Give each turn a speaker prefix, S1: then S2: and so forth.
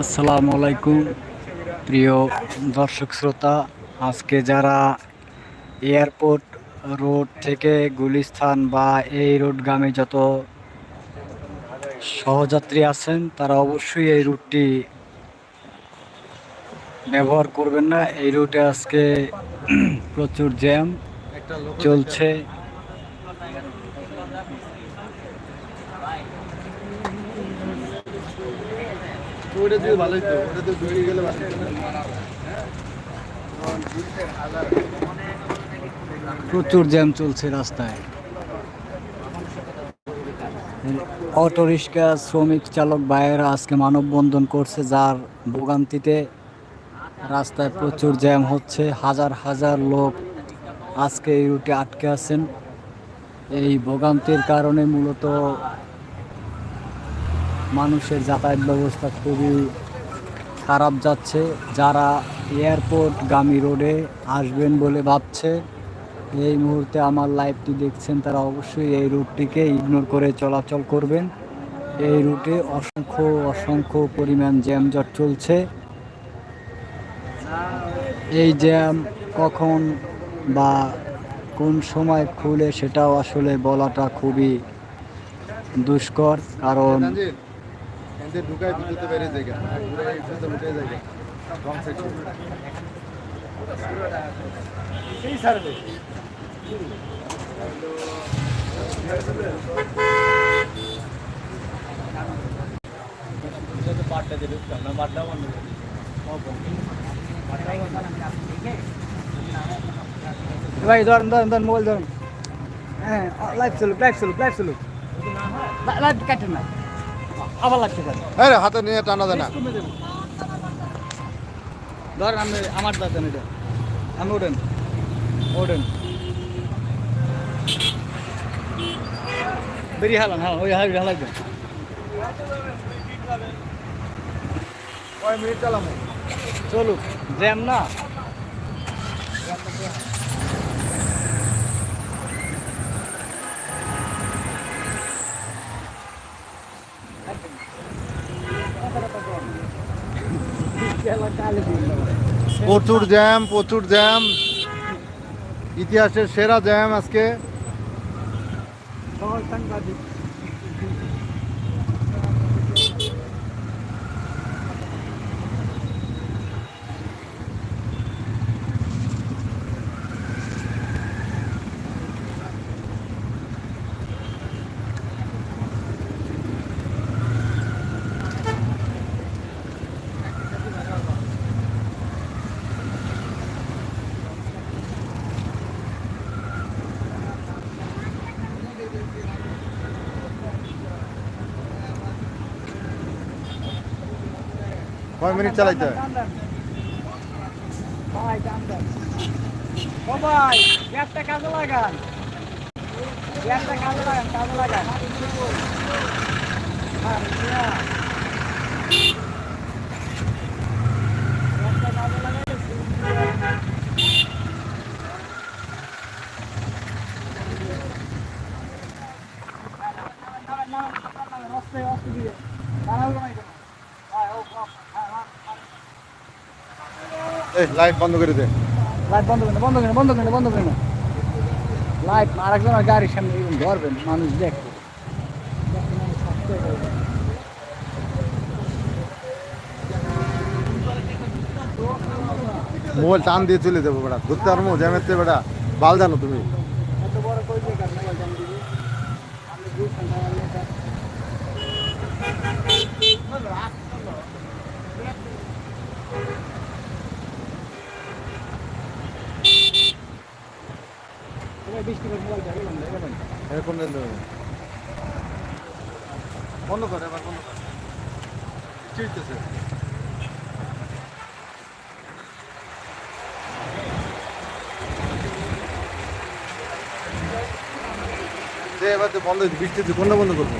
S1: আসসালামু আলাইকুম। প্রিয় দর্শক শ্রোতা, আজকে যারা এয়ারপোর্ট রোড থেকে গুলিস্তান বা এই রোডগামী যত সহযাত্রী আছেন, তারা অবশ্যই এই রুটটি ব্যবহার করবেন না। এই রুটে আজকে প্রচুর জ্যাম চলছে। প্রচুর জ্যাম চলছে রাস্তায়। অটো রিক্সা শ্রমিক চালক ভাইয়েরা আজকে মানববন্ধন করছে, যার ভোগান্তিতে রাস্তায় প্রচুর জ্যাম হচ্ছে। হাজার হাজার লোক আজকে এই রুটে আটকে আছেন। এই ভোগান্তির কারণে মূলত মানুষের যাতায়াত ব্যবস্থা খুবই খারাপ যাচ্ছে। যারা এয়ারপোর্ট গামী রোডে আসবেন বলে ভাবছে, এই মুহূর্তে আমার লাইভটি দেখছেন তারা অবশ্যই এই রুটটিকে ইগনোর করে চলাচল করবেন। এই রুটে অসংখ্য অসংখ্য পরিমাণ জ্যামজট চলছে। এই জ্যাম কখন বা কোন সময় খুলে সেটাও আসলে বলাটা খুবই দুষ্কর, কারণ
S2: তানজির এনতে ঢুকায় ভিতরে বেরিয়ে যায় কেন ঘুরে ভিতরে উঠে যায় কেন রং সাইড সেই সার্ভে
S1: ভাই ধরেন ধরেন ধরেন মোবাইল ধরেন হ্যাঁ লাইভ চলুক লাইভ চলুক লাইভ চলুক লাইভ কাটেন না আবার লাগছে স্যার
S2: আরে হাতে নিয়ে টানা দেয় না।
S1: ধরেন আমি আমার দাঁতেন এটা আমি ওঠেন। ওঠেন। বেরিয়ে হালান হ্যাঁ ওই হাল হালাইবেন
S2: কয় মিনিট চালামো
S1: চলুক জ্যাম না।
S2: প্রচুর জ্যাম প্রচুর জ্যাম। ইতিহাসের সেরা জ্যাম আজকে। কয় মিনিট চালাইতে হয়?
S1: ভাই গ্যাসটা কাজে লাগান। গ্যাসটা কাজে লাগান কাজে লাগান। আর ইয়া। গ্যাসটা কাজে লাগাইলে অস্তে অস্তে দিয়ে দাঁড়াবো না হ্যাঁ ও হ্যাঁ হ্যাঁ
S2: এই লাইট বন্ধ করে দে।
S1: লাইট বন্ধ করে বন্ধ করে বন্ধ করে বন্ধ করেন লাইট আরেকজনের গাড়ির সামনে এরকম ধরবেন মানুষ দেখবে।
S2: মোবাইল টান দিয়ে চলে যাব বেটা ধরতে পারব জ্যামের বেটা বাল জানো তুমি
S1: এত বড় কই জায়গা মোবাইল জানি দিবি আমি দুই ঘণ্টা লেটার বৃষ্টি করে মোবাইল যাবে
S2: এরকম বন্ধ কর এবার বন্ধ কর। চিড়তেছে এবার তো বন্ধ বৃষ্টিতে কোনটা বন্ধ করব?